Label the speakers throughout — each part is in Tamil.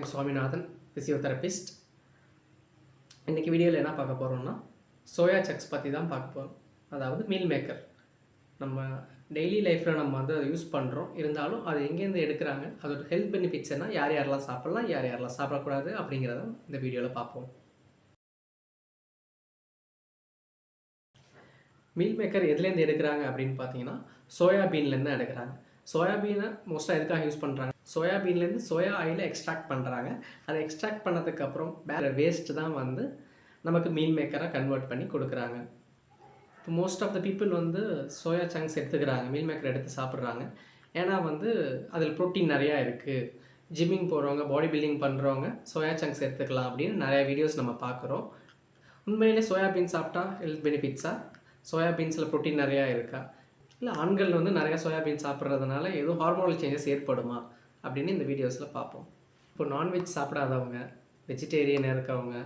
Speaker 1: ஐம் சுவாமிநாதன் ஃபிசியோதெரபிஸ்ட் இன்றைக்கி வீடியோவில் என்ன பார்க்க போகிறோம்னா சோயா சக்ஸ் பற்றி தான் பார்க்க போகிறோம் அதாவது மீல் மேக்கர் நம்ம டெய்லி லைஃப்பில் நம்ம வந்து அதை யூஸ் பண்ணுறோம் இருந்தாலும் அது எங்கேருந்து எடுக்கிறாங்க? அதோட ஹெல்த் பெனிஃபிட்ஸ் என்ன? யார் யாரெல்லாம் சாப்பிட்லாம்? யார் யாரெல்லாம் சாப்பிடக்கூடாது? அப்படிங்கிறத இந்த வீடியோவில் பார்ப்போம். மீல் மேக்கர் எதுலேருந்து எடுக்கிறாங்க அப்படின்னு பார்த்தீங்கன்னா சோயாபீன்லேருந்து எடுக்கிறாங்க. சோயாபீனை மோஸ்ட்டாக எதுக்காக யூஸ் பண்ணுறாங்க சோயாபீன்லேருந்து சோயா ஆயிலை எக்ஸ்ட்ராக்ட் பண்ணுறாங்க அதை எக்ஸ்ட்ராக்ட் பண்ணதுக்கப்புறம் வேறு வேஸ்ட்டு தான் வந்து நமக்கு மீல் மேக்கராக கன்வெர்ட் பண்ணி கொடுக்குறாங்க. இப்போ மோஸ்ட் ஆஃப் த பீப்புள் வந்து சோயா சங்க்ஸ் எடுத்துக்கிறாங்க. மீல் மேக்கர் எடுத்து சாப்பிட்றாங்க. ஏன்னா வந்து அதில் ப்ரோட்டீன் நிறையா இருக்குது ஜிம்மிங் போகிறவங்க பாடி பில்டிங் பண்ணுறவங்க சோயா சங்க்ஸ் எடுத்துக்கலாம் அப்படின்னு நிறைய வீடியோஸ் நம்ம பார்க்குறோம். உண்மையிலே சோயாபீன் சாப்பிட்டா ஹெல்த் பெனிஃபிட்ஸாக சோயாபீன்ஸில் ப்ரோட்டீன் நிறையா இருக்கா? இல்லை ஆண்கள் வந்து நிறையா சோயாபீன் சாப்பிட்றதுனால எதுவும் ஹார்மோனல் சேஞ்சஸ் ஏற்படுமா அப்படின்னு இந்த வீடியோஸில் பார்ப்போம். இப்போ நான்வெஜ் சாப்பிடாதவங்க வெஜிடேரியன் இருக்கவங்க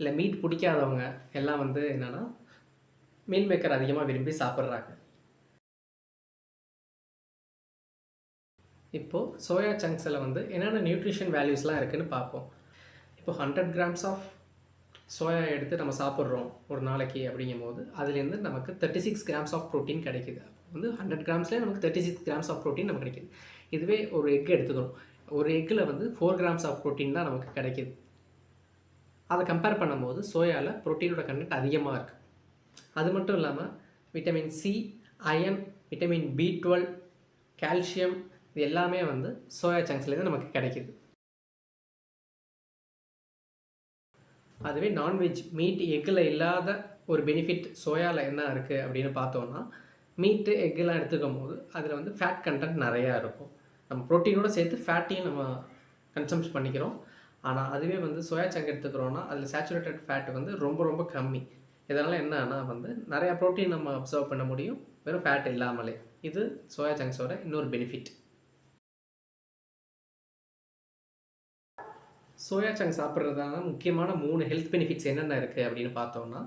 Speaker 1: இல்லை மீட் பிடிக்காதவங்க எல்லாம் வந்து என்னென்னா மீல் மேக்கர் அதிகமாக விரும்பி சாப்பிட்றாங்க. இப்போது சோயா சங்க்ஸில் வந்து என்னென்ன நியூட்ரிஷன் வேல்யூஸ்லாம் இருக்குதுன்னு பார்ப்போம். இப்போ ஹண்ட்ரட் கிராம்ஸ் ஆஃப் சோயா எடுத்து நம்ம சாப்பிட்றோம் ஒரு நாளைக்கு அப்படிங்கும் போது அதுலேருந்து நமக்கு thirty six grams of protein கிடைக்குது. வந்து ஹண்ட்ரட் கிராம்ஸ்லேயே நமக்கு thirty six grams of protein நமக்கு கிடைக்கிது. இதுவே ஒரு எக் எடுத்துக்கணும் ஒரு எக்கில் வந்து ஃபோர் கிராம்ஸ் ஆஃப் ப்ரோட்டீன் தான் நமக்கு கிடைக்கிது. அதை கம்பேர் பண்ணும்போது சோயாவில் ப்ரோட்டீனோட கண்டென்ட் அதிகமாக இருக்குது அது மட்டும் இல்லாமல் vitamin C iron vitamin B twelve calcium இது எல்லாமே வந்து சோயா சங்க்ஸ்லேருந்து நமக்கு கிடைக்கிது. அதுவே நான்வெஜ் மீட் எக்கில் இல்லாத ஒரு பெனிஃபிட் சோயாவில் என்ன இருக்குது அப்படின்னு பார்த்தோன்னா மீட்டு எக்கெல்லாம் எடுத்துக்கும் போது அதில் வந்து ஃபேட் கண்டென்ட் நிறையா இருக்கும். நம்ம ப்ரோட்டீனோடு சேர்த்து ஃபேட்டையும் நம்ம கன்சம்ஸ் பண்ணிக்கிறோம். ஆனால் அதுவே வந்து சோயா சங்க் எடுத்துக்கிறோன்னா அதில் சேச்சுரேட்டட் ஃபேட் வந்து ரொம்ப ரொம்ப கம்மி. இதனால் என்னன்னா வந்து நிறையா ப்ரோட்டீன் நம்ம அப்சர்வ் பண்ண முடியும். வெறும் ஃபேட் இல்லாமலே. இது சோயா சங்க்ஸோட இன்னொரு பெனிஃபிட் சோயா சங்க் சாப்பிட்றதுனால முக்கியமான மூணு ஹெல்த் பெனிஃபிட்ஸ் என்னென்ன இருக்குது அப்படின்னு பார்த்தோம்னா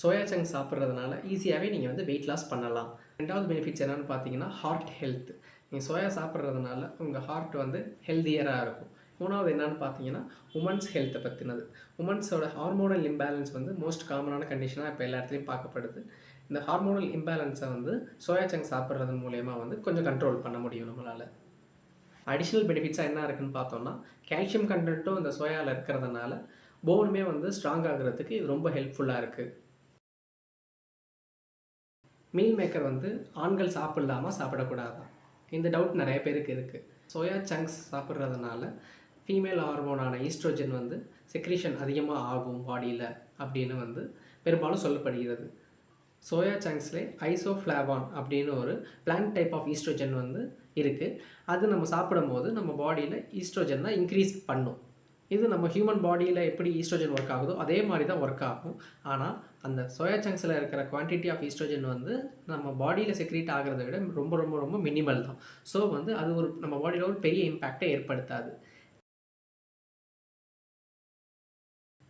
Speaker 1: சோயா சங்க் சாப்பிட்றதுனால ஈஸியாகவே நீங்கள் வந்து வெயிட் லாஸ் பண்ணலாம். ரெண்டாவது பெனிஃபிட்ஸ் என்னென்னு பார்த்தீங்கன்னா ஹார்ட் ஹெல்த் நீங்கள் சோயா சாப்பிட்றதுனால உங்கள் ஹார்ட் வந்து ஹெல்த்தியராக இருக்கும். மூணாவது என்னன்னு பார்த்தீங்கன்னா உமன்ஸ் ஹெல்த்தை பற்றினது உமன்ஸோட ஹார்மோனல் இம்பேலன்ஸ் வந்து மோஸ்ட் காமனான கண்டிஷனாக இப்போ எல்லா இடத்துலையும் பார்க்கப்படுது. இந்த ஹார்மோனல் இம்பேலன்ஸை வந்து சோயா சங்க் சாப்பிட்றது மூலயமா வந்து கொஞ்சம் கண்ட்ரோல் பண்ண முடியும் நம்மளால். அடிஷ்னல் பெனிஃபிட்ஸாக என்ன இருக்குன்னு பார்த்தோம்னா கால்சியம் கண்டென்ட்டும் இந்த சோயாவில் இருக்கிறதுனால போனுமே வந்து ஸ்ட்ராங் ஆகுறதுக்கு இது ரொம்ப ஹெல்ப்ஃபுல்லாக இருக்குது மீல் மேக்கர் வந்து ஆண்கள் சாப்பிடலாமா சாப்பிடக்கூடாதா? இந்த டவுட் நிறைய பேருக்கு இருக்குது சோயா சங்க்ஸ் சாப்பிட்றதுனால ஃபீமேல் ஹார்மோனான ஈஸ்ட்ரோஜன் வந்து செக்ரீஷன் அதிகமாக ஆகும் பாடியில் அப்படின்னு வந்து பெரும்பாலும் சொல்லப்படுகிறது. சோயா சங்க்ஸ்லே ஐசோஃப்ளாவான் அப்படின்னு ஒரு பிளான்ட் டைப் ஆஃப் ஈஸ்ட்ரோஜன் வந்து இருக்குது அது நம்ம சாப்பிடும்போது நம்ம பாடியில் ஈஸ்ட்ரோஜன் தான் இன்க்ரீஸ் பண்ணும். இது நம்ம ஹியூமன் பாடியில் எப்படி ஈஸ்ட்ரோஜன் ஒர்க் ஆகுதோ அதே மாதிரி தான் ஒர்க் ஆகும். ஆனால் அந்த சோயா சங்ஸில் இருக்கிற குவான்டிட்டி ஆஃப் ஈஸ்ட்ரோஜன் வந்து நம்ம பாடியில் செக்ரீட் ஆகிறத விட ரொம்ப ரொம்ப ரொம்ப மினிமல் தான். ஸோ வந்து அது ஒரு நம்ம பாடியில் ஒரு பெரிய இம்பேக்டை ஏற்படுத்தாது.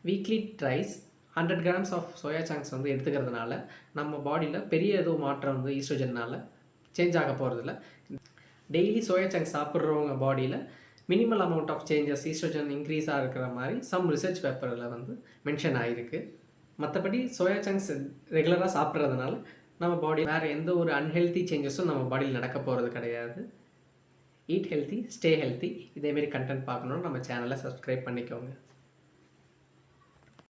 Speaker 1: Weekly thrice hundred grams of soya chunks வந்து எடுத்துக்கிறதுனால நம்ம பாடியில் பெரிய ஏதோ மாற்றம் வந்து ஈஸ்ட்ரோஜனால் சேஞ்ச் ஆக போகிறதில்ல டெய்லி சோயா சங்ஸ் சாப்பிட்றவங்க பாடியில் minimal amount of changes oestrogen இன்க்ரீஸாக இருக்கிற மாதிரி சம் ரிசர்ச் பேப்பரில் வந்து மென்ஷன் ஆகிருக்கு மற்றபடி சோயா சங்க்ஸ் ரெகுலராக சாப்பிட்றதுனால நம்ம பாடி வேறு எந்த ஒரு அன்ஹெல்த்தி சேஞ்சஸும் நம்ம பாடியில் நடக்க போகிறது கிடையாது. ஈட் ஹெல்த்தி ஸ்டே ஹெல்த்தி இதேமாரி கண்டென்ட் பார்க்கணுன்னு நம்ம சேனலை சப்ஸ்கிரைப் பண்ணிக்கோங்க.